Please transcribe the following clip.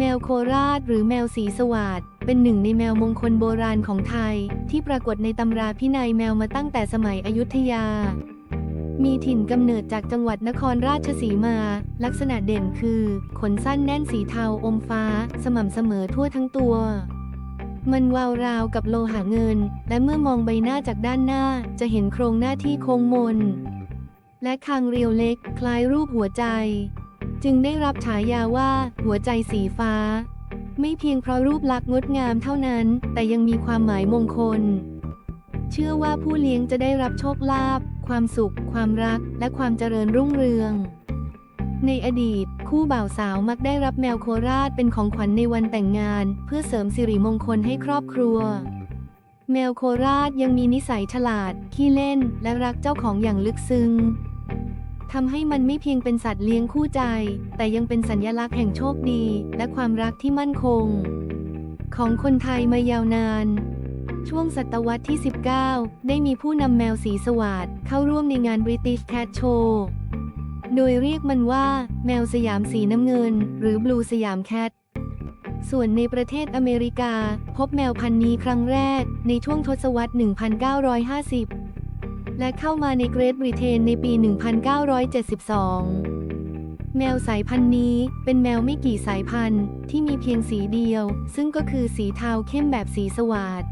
แมวโคราชหรือแมวสีสวัสดเป็นหนึ่งในแมวมงคลโบราณของไทย ที่ปรากฏในตำราพินัยแมวมาตั้งแต่สมัยอยุธยา มีถิ่นกำเนิดจากจังหวัดนครราชสีมา ลักษณะเด่นคือ ขนสั้นแน่นสีเทาอมฟ้า สม่ำเสมอทั่วทั้งตัว มันวาวราวกับโลหะเงิน และเมื่อมองใบหน้าจากด้านหน้า จะเห็นโครงหน้าที่โค้งมน และคางเรียวเล็ก คล้ายรูปหัวใจ จึงได้รับฉายาว่า หัวใจสีฟ้า ไม่เพียงเพราะรูปลักษณ์งดงามเท่านั้น แต่ยังมีความหมายมงคล เชื่อว่าผู้เลี้ยงจะได้รับโชคลาภความสุข ความรัก และความเจริญรุ่งเรือง ในอดีต คู่บ่าวสาวมักได้รับแมวโคราชเป็นของขวัญในวันแต่งงาน เพื่อเสริมสิริมงคลให้ครอบครัว แมวโคราชยังมีนิสัยฉลาด ขี้เล่น และรักเจ้าของอย่างลึกซึ้ง ทำให้มันไม่เพียงเป็นสัตว์เลี้ยงคู่ใจ แต่ยังเป็นสัญลักษณ์แห่งโชคดี และความรักที่มั่นคง ของคนไทยมายาวนาน ช่วงศตวรรษที่ 19 ได้มีผู้นำแมวสีสวาดเข้าร่วมในงาน British Cat Show โดยเรียกมันว่าแมวสยามสีน้ำเงิน หรือ Blue สยามแคทส่วนในประเทศอเมริกา พบแมวพันธุ์นี้ครั้งแรกในช่วงทศวรรษ 1950 และเข้ามาในเกรทบริเตนในปี 1972แมวสายพันธุ์นี้เป็นแมวไม่กี่สายพันธุ์ที่มีเพียงสีเดียว ซึ่งก็คือสีเทาเข้มแบบสีสวาด